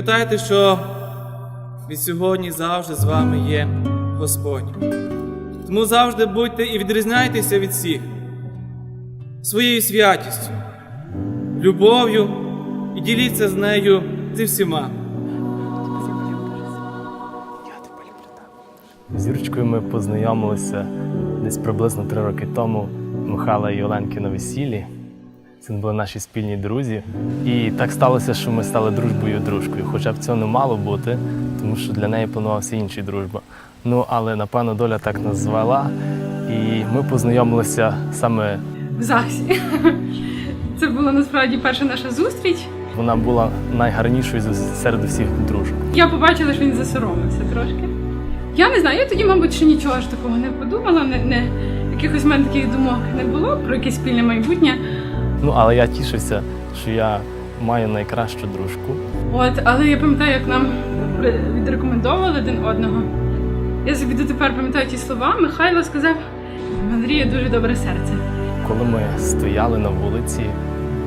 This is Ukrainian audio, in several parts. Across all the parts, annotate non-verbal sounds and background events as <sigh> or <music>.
Пам'ятайте, що від сьогодні завжди з вами є Господь. Тому завжди будьте і відрізняйтеся від всіх своєю святістю, любов'ю і діліться з нею зі всіма. З Юрочкою ми познайомилися десь приблизно три роки тому Михайла і Оленки на весіллі. Це були наші спільні друзі. І так сталося, що ми стали дружбою дружкою. Хоча б цього не мало бути, тому що для неї планувався інший дружба. Ну, але напевно доля так нас звела. І ми познайомилися саме. в ЗАГСі. <laughs> Це була насправді перша наша зустріч. Вона була найгарнішою серед усіх дружб. Я побачила, що він засоромився трошки. Я не знаю, я тоді, мабуть, ще нічого ж такого не подумала, не, не якихось в мене таких думок не було про якесь спільне майбутнє. Ну, але я тішився, що я маю найкращу дружку. От, але я пам'ятаю, як нам відрекомендовували один одного. Я собі дотепер пам'ятаю ті слова. Михайло сказав: в Андрія дуже добре серце. Коли ми стояли на вулиці,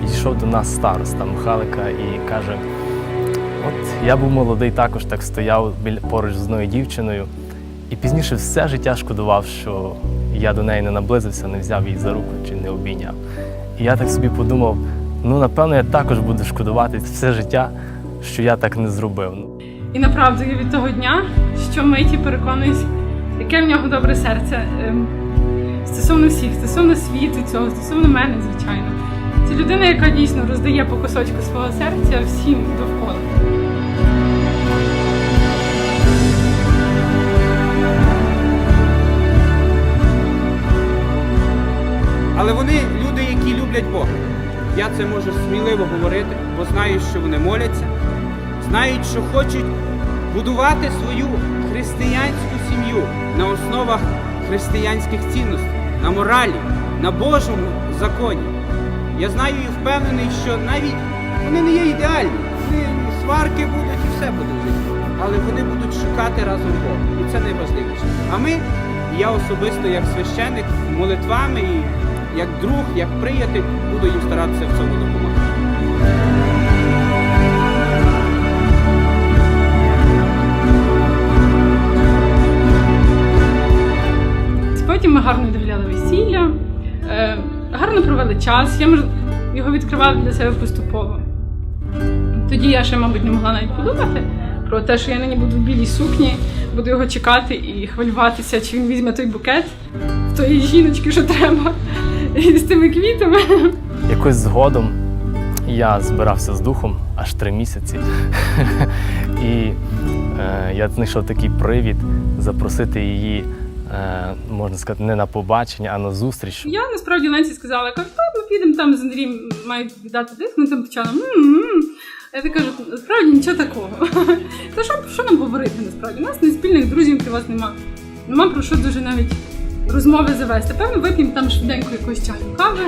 підійшов до нас староста Михайлика і каже: От я був молодий, також так стояв поруч з одною дівчиною, і пізніше все життя шкодував, що я до неї не наблизився, не взяв її за руку чи не обійняв. І я так собі подумав: ну напевно, я також буду шкодувати все життя, що я так не зробив. І направду я від того дня, що миті переконуюсь, яке в нього добре серце. ем, Стосовно всіх, стосовно світу цього, стосовно мене, звичайно. Це людина, яка дійсно роздає по кусочку свого серця всім довкола. Але вони люблять Бога. Я це можу сміливо говорити, бо знаю, що вони моляться, знають, що хочуть будувати свою християнську сім'ю на основах християнських цінностей, на моралі, на Божому законі. Я знаю і впевнений, що навіть вони не є ідеальні. Вони сварки будуть і все буде. Але вони будуть шукати разом Бога. І це найважливіше. А ми, я особисто як священник, молитвами і як друг, як приятель, буду їм старатися в цьому допомагати. Потім ми гарно догляли весілля, е, гарно провели час. Я його відкривала для себе поступово. Тоді я ще, мабуть, не могла навіть подумати про те, що я нині буду в білій сукні, буду його чекати і хвилюватися, чи він візьме той букет тої жіночки, що треба, <laughs> з тими квітами. Якось згодом я збирався з духом аж три місяці. <laughs> І е, я знайшов такий привід запросити її, е, можна сказати, не на побачення, а на зустріч. Я насправді Ленці сказала, кажу, ми підемо там з Андрієм мають віддати диск, ми там почали. Я так кажу, насправді нічого такого. <laughs> Та що, що нам говорити насправді? У нас не спільних друзів при вас нема. Нема про що дуже навіть розмови завести. Певно, вип'ємо там швиденько якоїсь чаю кави,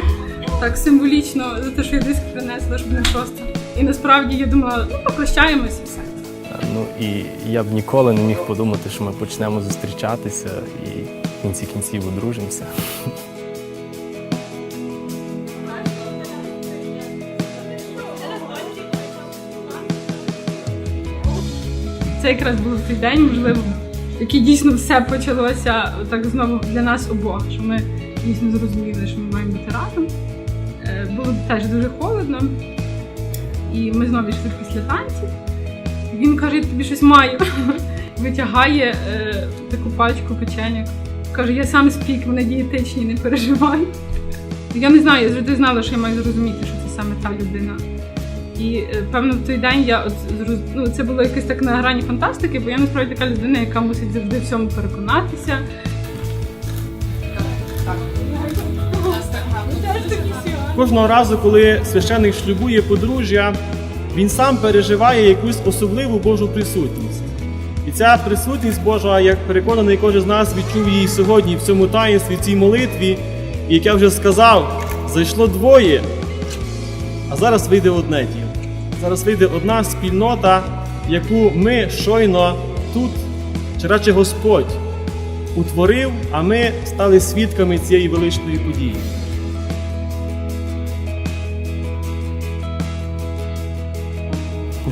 так символічно, за те, що я диск принесла, щоб не просто. І насправді я думала, ну попрощаємось і все. Ну і я б ніколи не міг подумати, що ми почнемо зустрічатися і в кінці кінців одружимося. Це якраз був той день, можливо, в дійсно все почалося так знову для нас обох, що ми дійсно зрозуміли, що ми маємо бути разом. Е, Було теж дуже холодно, і ми знову йшли після танців. Він каже, я тобі щось маю. <laughs> Витягає е, таку пачку печеньок. Каже, я сам спік, вони дієтичні, не переживай. Я не знаю, я завжди знала, що я маю зрозуміти, що це саме та людина. І е, певно в той день я от ну, це було якось так на грані фантастики, бо я насправді така людина, яка мусить завжди в цьому переконатися. Кожного разу, коли священик шлюбує подружжя, він сам переживає якусь особливу Божу присутність. І ця присутність Божа, як переконаний кожен з нас, відчув її сьогодні в цьому таїнстві, в цій молитві. І як я вже сказав, зайшло двоє, а зараз вийде одне. Зараз вийде одна спільнота, яку ми щойно тут, чи радше Господь, утворив, а ми стали свідками цієї величної події.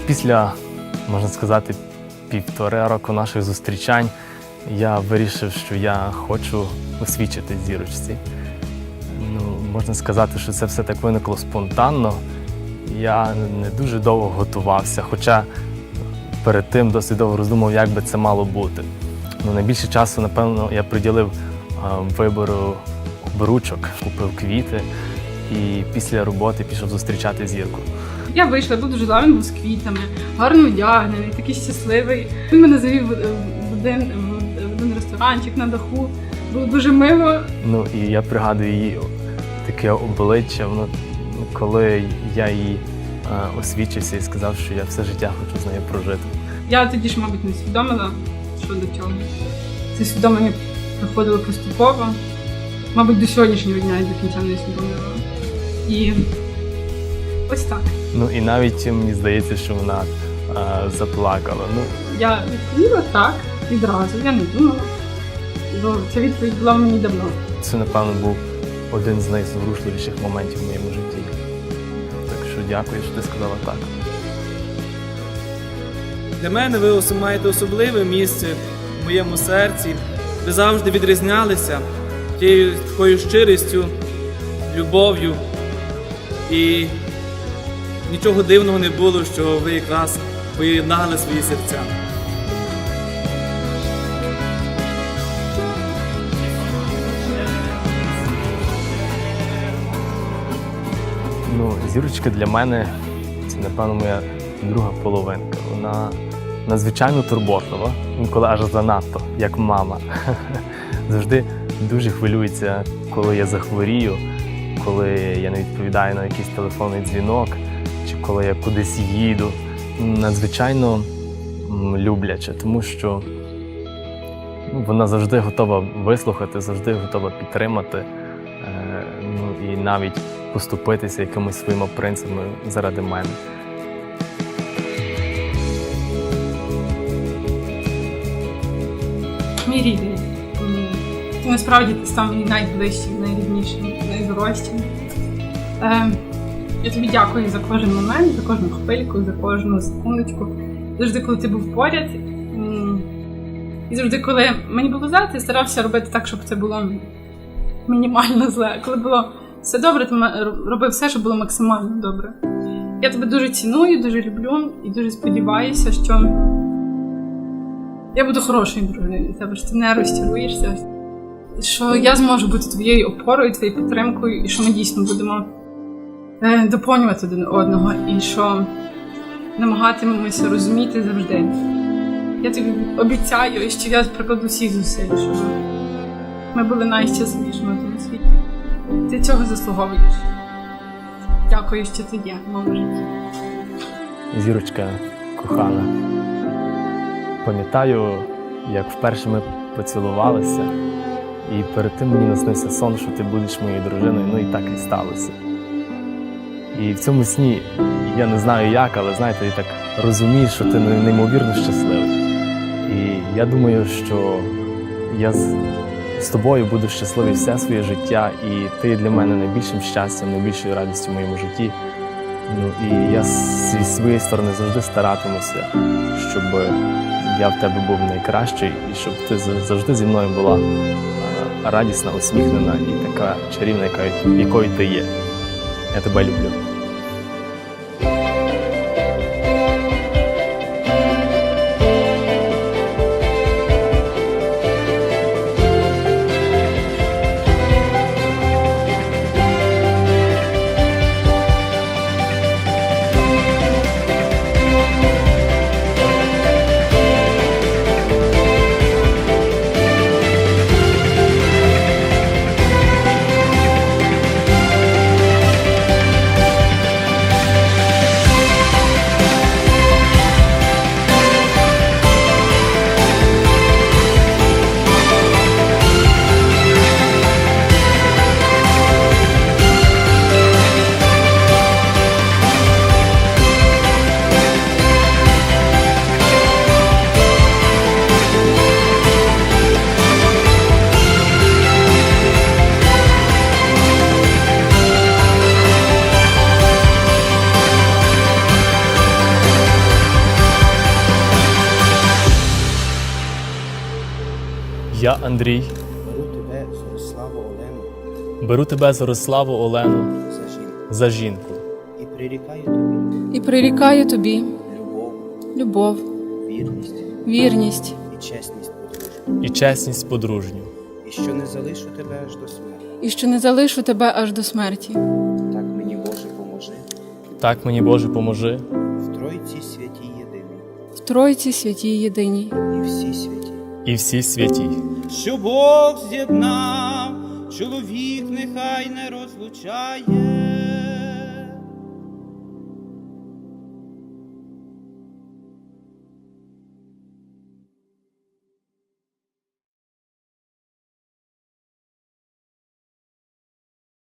Після можна сказати, півтора року наших зустрічань я вирішив, що я хочу освічити зірочці. Ну, можна сказати, що це все так виникло спонтанно. Я не дуже довго готувався, хоча перед тим досить довго роздумав, як би це мало бути. Ну, найбільше часу, напевно, я приділив вибору обручок, купив квіти і після роботи пішов зустрічати зірку. Я вийшла, дуже зла, він був з квітами, гарно одягнений, такий щасливий. Він мене завів в один, в один ресторанчик на даху. Було дуже мило. Ну і я пригадую її таке обличчя, воно, коли я їй а, освічився і сказав, що я все життя хочу з нею прожити. Я тоді ж, мабуть, не усвідомила, що до чого. Це усвідомлення приходило поступово. Мабуть, до сьогоднішнього дня я до кінця не усвідомлювала. І ось так. Ну і навіть мені здається, що вона а, заплакала. Ну, Я відповіла так відразу, я не думала. Бо ця відповідь була мені давно. це, напевно, був один з найзворушливіших моментів в моєму житті. Дякую, що ти сказала так. Для мене ви маєте особливе місце в моєму серці. Ви завжди відрізнялися тією такою щирістю, любов'ю. І нічого дивного не було, що ви якраз поєднали свої серця. Ну, зірочка для мене це, напевно, моя друга половинка. Вона надзвичайно турботлива, інколи аж занадто, як мама. <laughs> Завжди дуже хвилюється, коли я захворію, коли я не відповідаю на якийсь телефонний дзвінок, чи коли я кудись їду. Надзвичайно любляче, тому що ну, вона завжди готова вислухати, завжди готова підтримати. Е, ну, і навіть поступитися якимись своїми принципами заради мене. Мій рідний. Насправді ти став мені найближчим, найріднішим, найдорожчим. Е, я тобі дякую за кожен момент, за кожну хвильку, за кожну секундочку. Завжди, коли ти був поряд. І завжди, коли мені було зле, ти старався робити так, щоб це було мінімально зле. Коли було все добре, ти робив все, щоб було максимально добре. Я тебе дуже ціную, дуже люблю і дуже сподіваюся, що я буду хорошою дружиною для тебе, що ти не розчаруєшся. Що я зможу бути твоєю опорою, твоєю підтримкою, і що ми дійсно будемо е, доповнювати один одного, і що намагатимемося розуміти завжди. Я тобі обіцяю, що я прикладу всіх зусиль, щоб ми були найщасливішими в тому світі. Ти цього заслуговуєш. Дякую, що ти є в. Зірочка кохана. Пам'ятаю, як вперше ми поцілувалися, і перед тим мені наснився сон, що ти будеш моєю дружиною, ну і так і сталося. І в цьому сні я не знаю як, але знаєте, я так розумію, що ти неймовірно щасливий. І я думаю, що я з, тобою буду щасливий все своє життя, і ти для мене найбільшим щастям, найбільшою радістю в моєму житті. Ну і я зі своєї сторони завжди старатимуся, щоб я в тебе був найкращий, і щоб ти завжди зі мною була е, радісна, усміхнена і така чарівна, якою ти є. Я тебе люблю. Андрій, Беру тебе, Зориславу Олену, беру тебе Зориславу Олену. За жінку. За жінку. І прирікаю тобі. І прирікаю тобі. Любов, любов, вірність. Вірність. І чесність подружню, і чесність подружню, і що не залишу тебе аж до смерті. і що не залишу тебе аж до смерті. Так мені Боже поможи. Так мені Боже поможи. В Тройці святій єдиній. В Тройці святій єдиній. і всі святі. і всі святі. Що Бог з'єднав, чоловік нехай не розлучає.